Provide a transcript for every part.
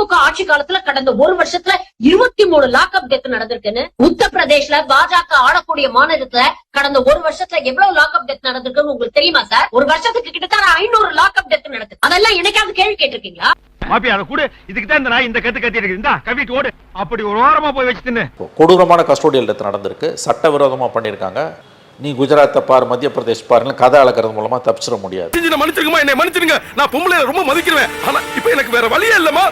திமுக ஆட்சி காலத்துல கடந்த ஒரு வருஷத்துல இருபத்தி மூணு லாக்அப் டெத் நடந்திருக்குன்னு உத்தரப்பிரதேஷ்ல பாஜக ஆளக்கூடிய மாநிலத்துல கடந்த ஒரு வருஷத்துல எவ்வளவு லாக்அப் டெத் நடந்திருக்குன்னு உங்களுக்கு தெரியுமா சார்? ஒரு வருஷத்துக்கு கிட்டத்தட்ட ஐநூறு லாக்அப் டெத் நடக்குது அதெல்லாம் என்னைக்காவது கேள்வி கேட்டிருக்கீங்களா? கொடூரமான கஸ்டோடியல் டெத் நடந்திருக்கு. சட்டவிரோதமாக பண்ணியிருக்காங்க. நீ குஜராத்தை பார் மத்திய பிரதேஷ் பாருன்னு கதை அளக்கிறது மூலமா தப்பிச்சிட முடியாது. நான் மன்னிச்சிருக்குமா? என்னை மன்னிச்சிருங்க நான் பொம்பளை ரொம்ப மதிக்கிறேன். ஆனா இப்ப எனக்கு வேற வழியே இல்லம்மா.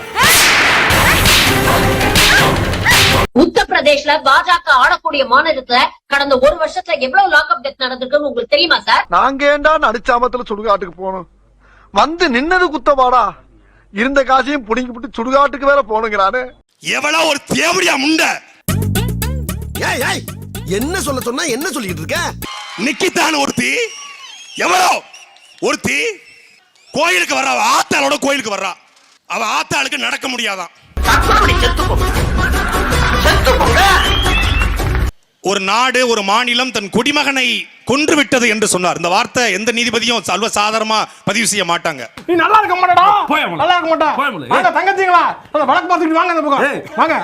உத்தரப்பிரதேஷ்ல பாஜக ஆளக்கூடிய மாநிலத்துல கடந்த ஒரு வருஷத்துல எவ்வளவு லாக்அப் டெத் நடந்திருக்குன்னு உங்களுக்கு தெரியுமா சார்? நாங்க ஏண்டா நடிச்சாமத்துல சுடுகாட்டுக்கு போனோம் வந்து நின்னது குத்தவாடா இருந்த காசையும் புடிங்கி விட்டு சுடுகாட்டுக்கு வேற போனுங்கிறானே எவ்வளோ ஒரு தேவடியா முண்டை? ஏய் ஏய் என்ன சொல்ல சொன்னா என்ன சொல்லிட்டு இருக்க? நிக்கித்தான் ஒருத்தி. எவ்வளோ ஒருத்தி. கோயிலுக்கு வர்றா. அவ ஆத்தாளோட கோயிலுக்கு வர்றா. அவ ஆத்தாளுக்கு நடக்க முடியாதான். ஒரு நாடு ஒரு மாநிலம் தன் குடிமகனை கொன்று விட்டது என்று சொன்னார். இந்த வார்த்தை எந்த நீதிபதியும் சர்வ சாதாரணமா பதிவு செய்ய மாட்டாங்க. நீ நல்லா இருக்க மாட்டடா. நல்லா இருக்க மாட்டா. வாங்க தங்கச்சிங்களா? வழக்கு பார்த்துட்டு வாங்க அந்த பக்கம். வாங்க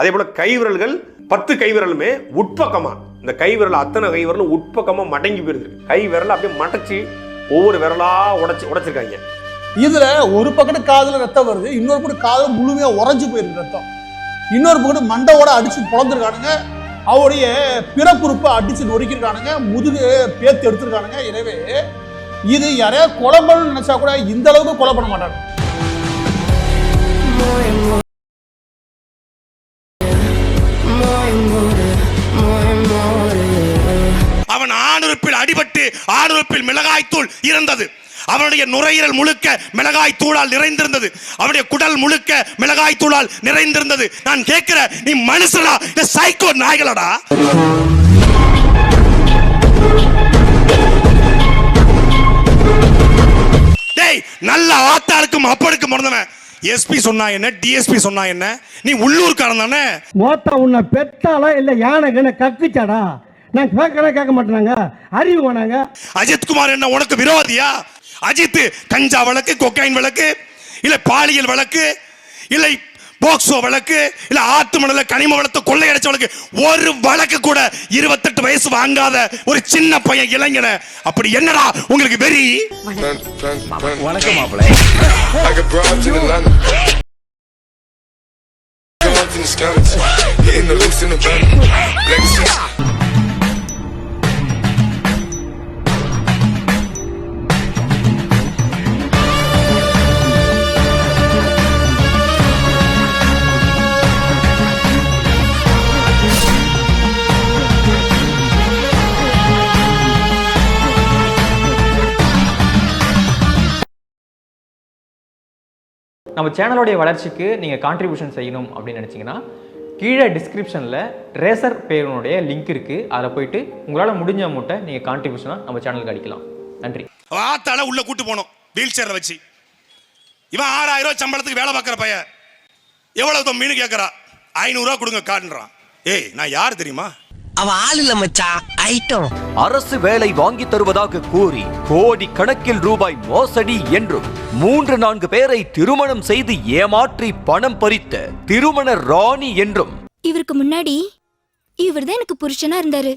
அதே போல கைவிரல்கள் பத்து கைவிரலுமே உட்பக்கமா இந்த கைவிரல் அத்தனை கைவிரலும் உட்பக்கமா மடங்கி போயிருது கை விரல் அப்படியே மடச்சி ஒவ்வொரு விரலா உடைச்சு உடைச்சிருக்காங்க. இதுல ஒரு பக்கத்து காதுல ரத்தம் வருது இன்னொரு பக்கம் காதல முழுமையா உறைஞ்சு போயிருக்கு ரத்தம். இன்னொரு பக்கத்து மண்டையோட அடிச்சு பிறந்திருக்கானுங்க அவருடைய பிறப்புறுப்பை அடிச்சு நொறுக்கிருக்கானுங்க முதுகு பேத்து எடுத்திருக்கானுங்க. எனவே இது யாரையா கொலை பண்ணணும்னு நினைச்சா கூட இந்த அளவுக்கு கொலை பண்ண மாட்டாங்க. ஆணுறுப்பில் அடிபட்டு ஆணுறுப்பில் மிளகாய்த்தூள் இருந்தது. அவனுடைய நுரையீரல் முழுக்க மிளகாய் தூளால் நிறைந்திருந்தது. அவனுடைய குடல் முழுக்க மிளகாய் தூளால் நிறைந்திருந்தது. நான் கேட்கிற நீ மனுஷனா? இந்த சைக்கோ நாய்களடா. டேய் நல்ல ஆத்தாளுக்கும் அப்பனுக்கும் பிறந்தவன். எஸ்பி சொன்னா என்ன டிஎஸ்பி சொன்னா என்ன? நீ உள்ளூர்காரன் தானே? மோத்தா உன்னை பெத்தாளா இல்ல யானை கண்ண கக்குச்சாடா? நான் கேட்கறேன் கேட்க மாட்டேனாங்க. அறிவு வேணாங்க. அஜித் குமார் என்ன உனக்கு விரோதியா? அஜித் கஞ்சா வழக்கு கொக்கைன் வழக்கு இல்ல பாலியல் வழக்கு இல்லை போக்சோ வழக்கு இல்ல ஆத்து மணல கனிம வளத்தை கொள்ளையடிச்ச வழக்கு ஒரு வழக்கு கூட இருபத்தெட்டு வயசு வாங்காத ஒரு சின்ன பையன் இளைஞன. அப்படி என்னடா உங்களுக்கு வெறி? வணக்கம் நம்ம சேனலோடைய வளர்ச்சிக்கு நீங்கள் கான்ட்ரிபியூஷன் செய்யணும் அப்படின்னு நினச்சிங்கன்னா கீழே டிஸ்கிரிப்ஷனில் ரேசர் பேருனுடைய லிங்க் இருக்குது அதில் போயிட்டு உங்களால் முடிஞ்ச அமௌண்ட்டை நீங்கள் கான்ட்ரிபியூஷனாக நம்ம சேனலுக்கு அடிக்கலாம். நன்றி. அவன் ஆத்தால உள்ளே கூட்டு போனோம் வீல் சேரை வச்சு. இவன் ஆறாயிரம் சம்பளத்துக்கு வேலை பார்க்குற பையன். எவ்வளோ மீன் கேட்குறா ஐநூறுரூவா கொடுங்க காட்டுறான் ஏய் நான் யார் தெரியுமா? அவ ஆள் இல்ல மச்சான் ஐட்டம் அரசு வேலை வாங்கி தருவதாக கூறி கோடி கணக்கில் ரூபாய் மோசடி என்றும் மூன்று நான்கு பேரை திருமணம் செய்து ஏமாற்றி பணம் பறித்த திருமண ராணி என்றும். இவருக்கு முன்னாடி இவர் தான் எனக்கு புருஷனா இருந்தாரு.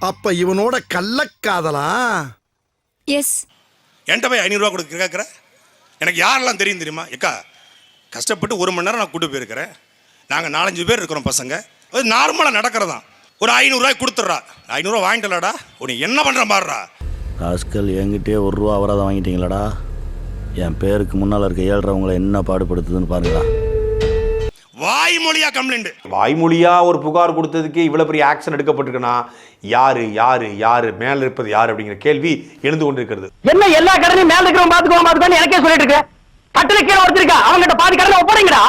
அப்ப இவனோட கள்ளக்காதலா? எஸ். என்கிட்ட போய் ஐநூறுரூவா கொடுக்க கேட்குற? எனக்கு யாரெல்லாம் தெரியும் தெரியுமா? எக்கா கஷ்டப்பட்டு ஒரு மணி நேரம் நான் கூட்டு போயிருக்கிறேன். நாங்கள் நாலஞ்சு பேர் இருக்கிறோம் பசங்க. அது நார்மலாக நடக்கிறதான் ஒரு ஐநூறுரூவாய் கொடுத்துட்றா ஐநூறுரூவா வாங்கிட்டலாடா உன்னை என்ன பண்ணுற மாதிரிடா ராஸ்கல் என்கிட்டயே ஒரு ரூபா அபராதம் வாங்கிட்டீங்களாடா என் பேருக்கு முன்னால் இருக்க ஏழ்றவங்களை என்ன பாடுபடுத்துதுன்னு பாருங்களா வாய்மொழியா கம்ப்ளைண்ட் வாய்மொழியா ஒரு புகார் கொடுத்ததுக்கு இவ்வளவு பெரிய ஆக்ஷன் எடுக்கப்பட்டிருக்குன்னா யாரு யாரு யாரு மேல இருப்பது யாரு அப்படிங்கிற கேள்வி எழுந்து கொண்டிருக்கிறது என்ன எல்லா கடனையும் மேல இருக்கிறவன் பாத்துக்குவான் பாத்துக்குவான் எனக்கே சொல்லிட்டு இருக்க கட்டில கீழே ஒருத்தருக்கா அவங்ககிட்ட பாதி கடனை ஒப்படைங்கடா.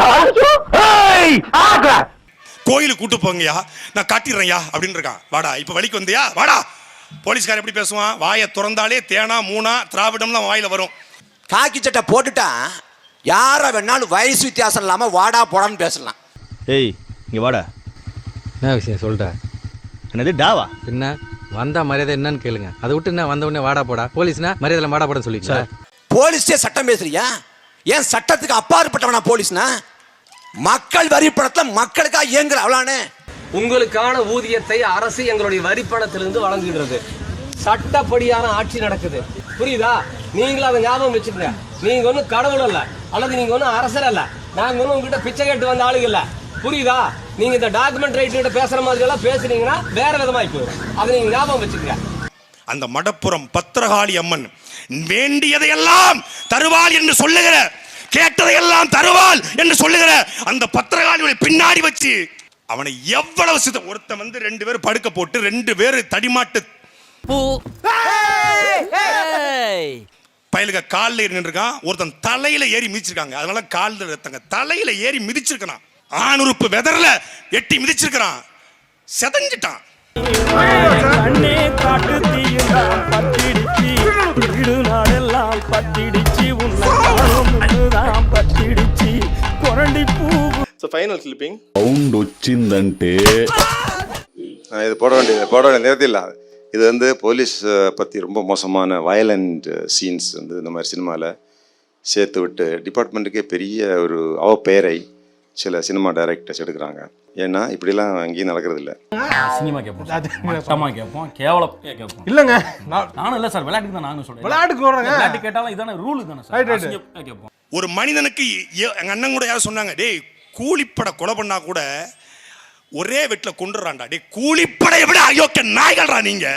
கோயிலுக்கு கூட்டு போங்கயா நான் காட்டிடுறேன்யா அப்படின்னு இருக்கான். வாடா இப்போ வழிக்கு வந்தியா? வாடா. போலீஸ்காரன் எப்படி பேசுவான்? வாயை திறந்தாலே தேனா மூணா திராவிடம்லாம் வாயில வரும். காக்கி சட்டை போட்டுட்டா யார வேணாலும் வயசு வித்தியாசம் இல்லாம வாடா போடான்னு பேசலாம். ஏய் இங்க வாடா. என்ன விஷயம் சொல்ற? என்னது டாவா? என்ன? வந்தா மரியாதை என்னன்னு கேளுங்க. அதை விட்டு என்ன வந்த உடனே வாடா போடா? போலீஸ்னா மரியாதை வாடா போட சொல்லி போலீஸே சட்டம் பேசுறியா? ஏன் சட்டத்துக்கு அப்பாற்பட்டவனா போலீஸ்னா? மக்கள் வரி பணத்தை மக்களுக்காக இயங்குற அவளானே. உங்களுக்கான ஊதியத்தை அரசு எங்களுடைய வரிப்பணத்திலிருந்து வழங்குகிறது. சட்டப்படியான ஆட்சி நடக்குது. புரியுதா? நீங்களும் அதை ஞாபகம் வச்சுக்கங்க. நீங்க ஒன்றும் கடவுள் அல்ல அல்லது நீங்க ஒன்றும் அரசர் அல்ல. நாங்க ஒன்றும் உங்ககிட்ட பிச்சை கேட்டு வந்த ஆளுங்க இல்ல. புரியுதா? நீங்க இந்த டாக்குமெண்ட் ரைட்டு பேசுற மாதிரி எல்லாம் பேசுனீங்கன்னா வேற விதமாய் போயிடும். அதை நீங்க ஞாபகம் வச்சுக்கங்க. அந்த மடப்புறம் பத்திரகாளி அம்மன் வேண்டியதையெல்லாம் தருவாள் என்று சொல்லுகிற கேட்டதையெல்லாம் தருவாள் என்று சொல்லுகிற அந்த பத்திரகாளியுடைய பின்னாடி வச்சு அவனை எவ்வளவு சித்த ஒருத்தன் வந்து ரெண்டு பேர் படுக்க போட்டு ரெண்டு பேர் தடிமாட்டு பயலுக காலில் ஏறி நின்றுருக்கான். ஒருத்தன் தலையில ஏறி மிதிச்சிருக்காங்க. அதனால காலில் ரத்தங்க. தலையில ஏறி மிதிச்சிருக்கான் ஆணுறுப்பு வெதர்ல எட்டி மிதிச்சிருக்கிறான். செதஞ்சிட்டான். நாடெல்லாம் பத்திடிச்சு. సో ఫైనల్ క్లిప్పింగ్ సౌండ్ వచ్చిందంటే இது போட வேண்டியது போட வேண்டிய நேரத்தில் இல்லை இது வந்து போலீஸ் பற்றி ரொம்ப மோசமான வயலண்ட் சீன்ஸ் வந்து இந்த மாதிரி சினிமாவில் சேர்த்து விட்டு டிபார்ட்மெண்ட்டுக்கே பெரிய ஒரு அவப்பெயரை சில சினிமா டைரக்டர்ஸ் எடுக்கிறாங்க ஏன்னா இப்படிலாம் அங்கேயும் நடக்கிறது இல்லை சினிமா கேட்போம் மட்டமா கேட்போம் கேவலம் கேட்போம் இல்லங்க நானும் இல்ல சார் விளையாட்டுக்கு தான் நானும் சொல்றேன் விளையாட்டுக்கு சொல்றேங்க. விளையாட்டு கேட்டாலும் இதான ரூல் தானே சார் Right, right. அசிங்கமா கேட்போம் ஒரு மனிதனுக்கு எ- எங்க அண்ணன் கூட யாரும் சொன்னாங்க டேய் கூலிப்பட கொலை பண்ணா கூட ஒரே வெட்டில கொண்டுறான்டா டேய் கூலிப்படையை விட அயோக்கிய நாய்கள்டா நீங்க.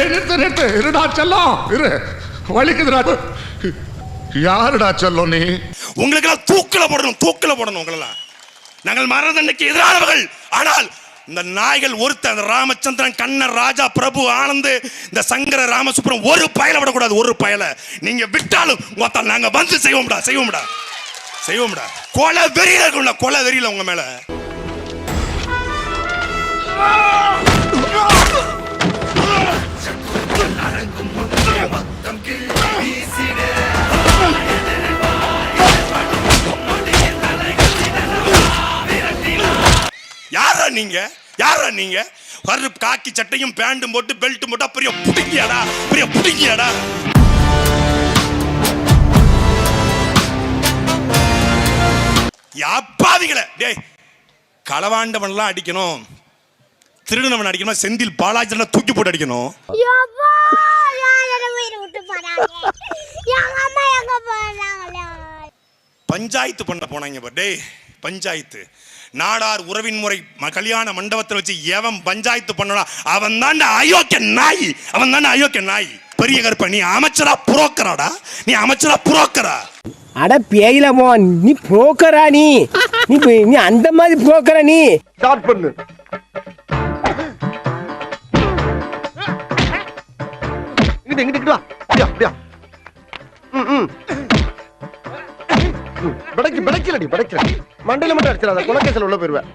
நிறுத்து நிறுத்து. இருடா செல்லம். இரு. வலிக்குதுடா. யாருடா செல்லம் நீ? உங்களுக்கெல்லாம் தூக்கில போடணும் தூக்கில போடணும் உங்களெல்லாம். நாங்கள் மரண தண்டனைக்கு எதிரானவர்கள். ஆனால் இந்த நாய்கள் ஒருத்தன் அந்த ராமச்சந்திரன் கண்ணன் ராஜா பிரபு ஆனந்த் இந்த சங்கர ராமசுப்ரம் ஒரு பயல விடக்கூடாது ஒரு பயல. நீங்க விட்டாலும் மொத்தம் நாங்க வந்து செய்வோம்டா செய்வோம்டா. செய்வோம்டா. கொலை வெறியில இருக்கும்டா கொலை வெறியில உங்க மேல. நீங்க? யாரா நீங்க? கரு காக்கி சட்டையும் பேண்டும் போட்டு பெல்ட்டும் போட்டா பெரிய புடுங்கியாடா பெரிய புடுங்கியாடா. அப்பாவிகளை டேய் களவாண்டவன்லாம் அடிக்கணும். திருடனவன் அடிக்கணும் செந்தில் பாலாஜி தூக்கி போட்டு அடிக்கணும். பஞ்சாயத்து பண்ண போனாங்க. டேய் பஞ்சாயத்து. நாடார் உறவின் முறை ம- கல்யாண மண்டபத்தில் வச்சு எவன் பஞ்சாயத்து பண்ணனா அவன் தாண்டா அயோக்கிய நாய். அவன் தாண்டா அயோக்கிய நாய். பெரிய கருப்ப நீ அமைச்சரா புரோக்கராடா? நீ அமைச்சரா புரோக்கரா? அட பேயிலமோ நீ புரோக்கரா நீ. நீ நீ அந்த மாதிரி புரோக்கரா நீ. ஸ்டார்ட் பண்ணு. இங்கிட்டு இங்கிட்டு இங்கிட்டு வா. அப்படியா அப்படியா. ம் ம். படைக்கு படைக்கலடி படைக்கல மண்டையில மட்டும் அடிச்சிடாத குலக்கேசல் உள்ள போயிருவேன்.